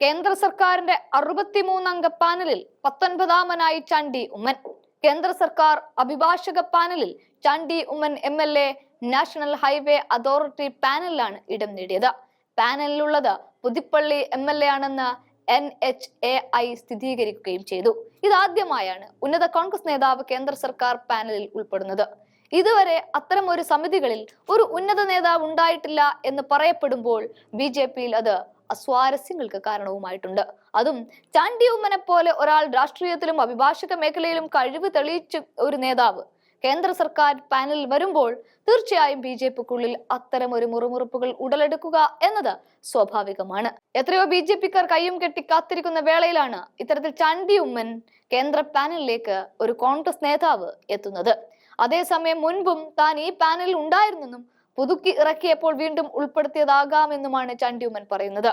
കേന്ദ്ര സർക്കാരിന്റെ അറുപത്തിമൂന്നംഗ പാനലിൽ പത്തൊൻപതാമനായി ചാണ്ടി ഉമ്മൻ. കേന്ദ്ര സർക്കാർ അഭിഭാഷക പാനലിൽ Chandy Oommen M L A national highway authority പാനലിലാണ് ഇടം നേടിയത്. പാനലിലുള്ളത് പുതിപ്പള്ളി എം എൽ എ ആണെന്ന് എൻ എച്ച് എ ഐ സ്ഥിരീകരിക്കുകയും ചെയ്തു. ഇതാദ്യമായാണ് ഉന്നത കോൺഗ്രസ് നേതാവ് കേന്ദ്ര സർക്കാർ പാനലിൽ ഉൾപ്പെടുന്നത്. ഇതുവരെ അത്തരം ഒരു സമിതികളിൽ ഒരു ഉന്നത നേതാവ് ഉണ്ടായിട്ടില്ല എന്ന് പറയപ്പെടുമ്പോൾ ബി ജെ പിയിൽ അത് അസ്വാരസ്യങ്ങൾക്ക് കാരണവുമായിട്ടുണ്ട്. അതും ചാണ്ടി ഉമ്മനെ പോലെ ഒരാൾ രാഷ്ട്രീയത്തിലും അഭിഭാഷക മേഖലയിലും കഴിവ് തെളിയിച്ച ഒരു നേതാവ് കേന്ദ്ര സർക്കാർ പാനലിൽ വരുമ്പോൾ തീർച്ചയായും ബി ജെ പിക്കുള്ളിൽ അത്തരം ഒരു മുറുമുറുപ്പുകൾ ഉടലെടുക്കുക എന്നത് സ്വാഭാവികമാണ്. എത്രയോ ബി ജെ പിക്കാർ കയ്യും കെട്ടി കാത്തിരിക്കുന്ന വേളയിലാണ് ഇത്തരത്തിൽ ചാണ്ടി ഉമ്മൻ കേന്ദ്ര പാനലിലേക്ക് ഒരു കോൺഗ്രസ് നേതാവ് എത്തുന്നത്. അതേസമയം മുൻപും താൻ ഈ പാനലിൽ ഉണ്ടായിരുന്നെന്നും പുതുക്കി ഇറക്കിയപ്പോൾ വീണ്ടും ഉൾപ്പെടുത്തിയതാകാമെന്നുമാണ് ചാണ്ടി ഉമ്മൻ പറയുന്നത്.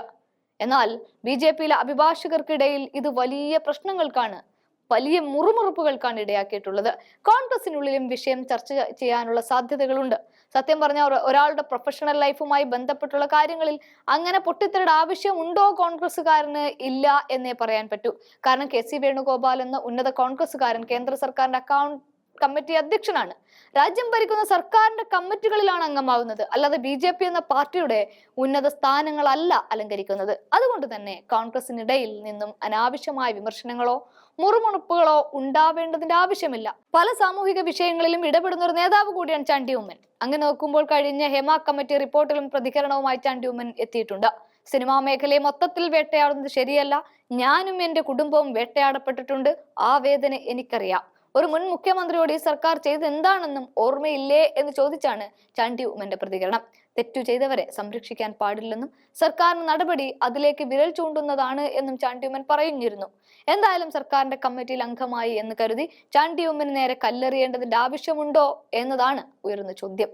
എന്നാൽ ബി ജെ പിയിലെ അഭിഭാഷകർക്കിടയിൽ ഇത് വലിയ പ്രശ്നങ്ങൾക്കാണ് വലിയ മുറുമുറുപ്പുകൾക്കാണ് ഇടയാക്കിയിട്ടുള്ളത്. കോൺഗ്രസിനുള്ളിലും വിഷയം ചർച്ച ചെയ്യാനുള്ള സാധ്യതകളുണ്ട്. സത്യം പറഞ്ഞാൽ ഒരാളുടെ പ്രൊഫഷണൽ ലൈഫുമായി ബന്ധപ്പെട്ടുള്ള കാര്യങ്ങളിൽ അങ്ങനെ പൊട്ടിത്തരുടെ ആവശ്യം ഉണ്ടോ കോൺഗ്രസ്സുകാരന്? ഇല്ല എന്നേ പറയാൻ പറ്റൂ. കാരണം കെ സി വേണുഗോപാൽ എന്ന ഉന്നത കോൺഗ്രസ്സുകാരൻ കേന്ദ്ര സർക്കാരിന്റെ അക്കൗണ്ട് കമ്മിറ്റി അധ്യക്ഷനാണ്. രാജ്യം ഭരിക്കുന്ന സർക്കാരിന്റെ കമ്മിറ്റികളിലാണ് അംഗമാവുന്നത്. അല്ലാതെ ബി ജെ പി എന്ന പാർട്ടിയുടെ ഉന്നത സ്ഥാനങ്ങളല്ല അലങ്കരിക്കുന്നത്. അതുകൊണ്ട് തന്നെ കോൺഗ്രസിനിടയിൽ നിന്നും അനാവശ്യമായ വിമർശനങ്ങളോ മുറുമുണുപ്പുകളോ ഉണ്ടാവേണ്ടതിന്റെ ആവശ്യമില്ല. പല സാമൂഹിക വിഷയങ്ങളിലും ഇടപെടുന്ന ഒരു നേതാവ് കൂടിയാണ് ചാണ്ടി ഉമ്മൻ അങ്ങനെ നോക്കുമ്പോൾ കഴിഞ്ഞ ഹേമ കമ്മിറ്റി റിപ്പോർട്ടിലും പ്രതികരണവുമായി ചാണ്ടി ഉമ്മൻ എത്തിയിട്ടുണ്ട്. സിനിമാ മേഖലയെ മൊത്തത്തിൽ വേട്ടയാടുന്നത് ശരിയല്ല. ഞാനും എന്റെ കുടുംബവും വേട്ടയാടപ്പെട്ടിട്ടുണ്ട്. ആ വേദന എനിക്കറിയാം. ഒരു മുൻ മുഖ്യമന്ത്രിയോട് ഈ സർക്കാർ ചെയ്തത് എന്താണെന്നും ഓർമ്മയില്ലേ എന്ന് ചോദിച്ചാണ് ചാണ്ടി ഉമ്മന്റെ പ്രതികരണം. തെറ്റു ചെയ്തവരെ സംരക്ഷിക്കാൻ പാടില്ലെന്നും സർക്കാരിന്റെ നടപടി അതിലേക്ക് വിരൽ ചൂണ്ടുന്നതാണ് എന്നും ചാണ്ടി ഉമ്മൻ പറഞ്ഞിരുന്നു. എന്തായാലും സർക്കാരിന്റെ കമ്മിറ്റിയിൽ അംഗമായി എന്ന് കരുതി ചാണ്ടി ഉമ്മന് നേരെ കല്ലെറിയേണ്ടതിന്റെ ആവശ്യമുണ്ടോ എന്നതാണ് ഉയർന്ന ചോദ്യം.